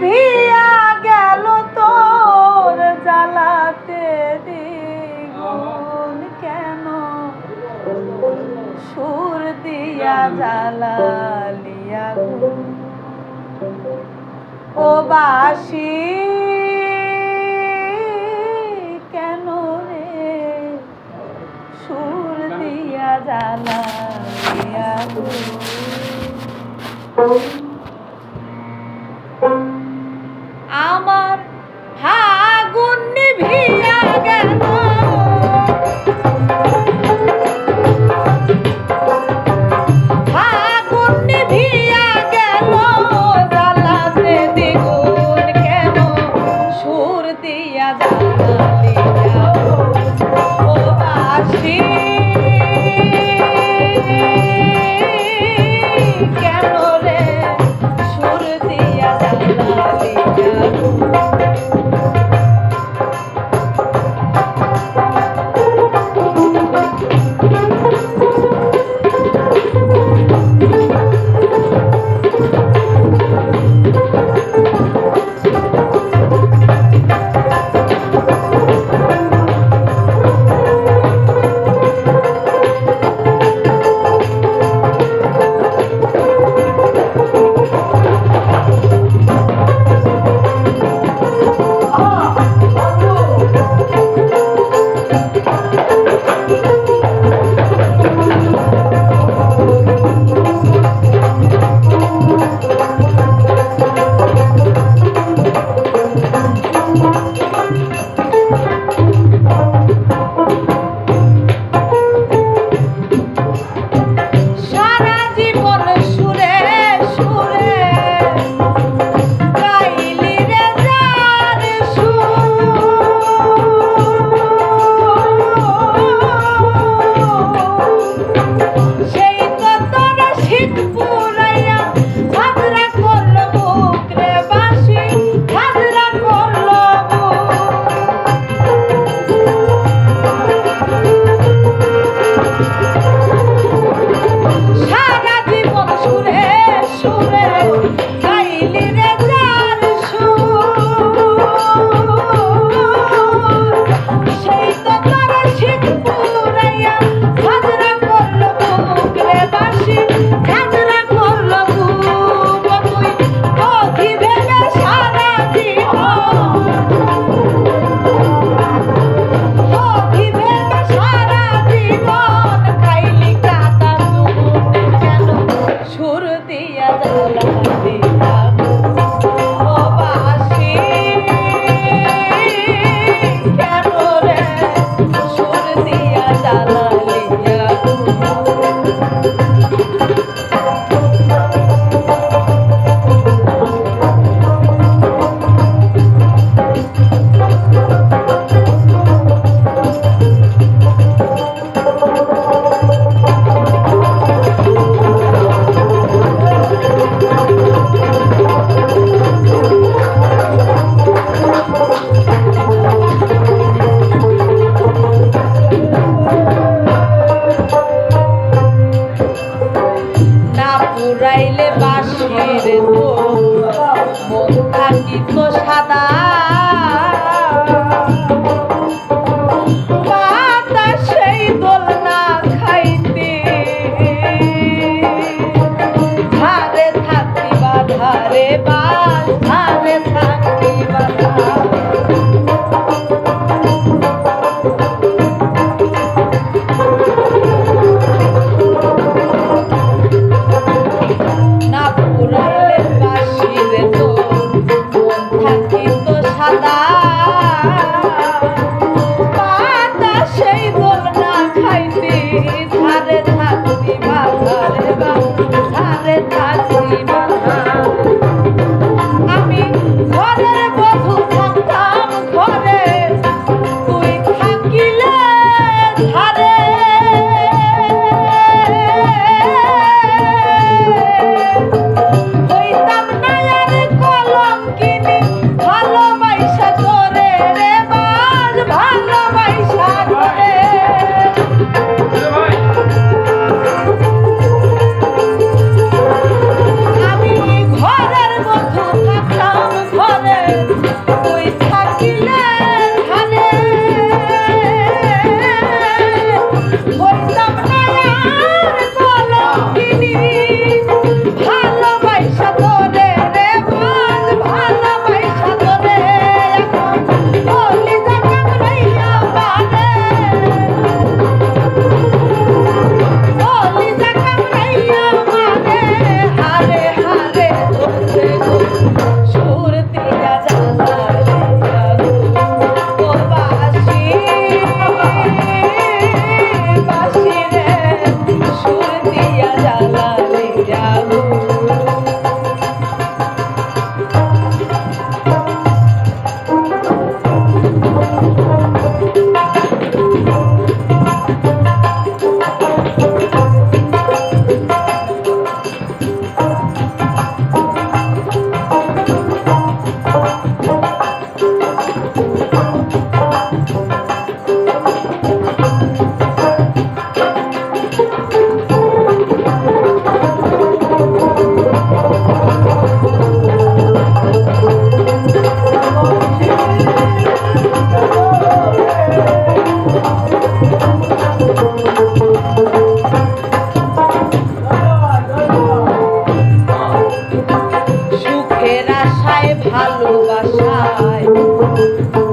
Nivea গেল তোর জ্বালাতে দ্বিগুণ কেন? সুর দিয়া জ্বালালিয়া ও বাসি, কেন রে? সুর দিয়া জ্বালালিয়া Oh high.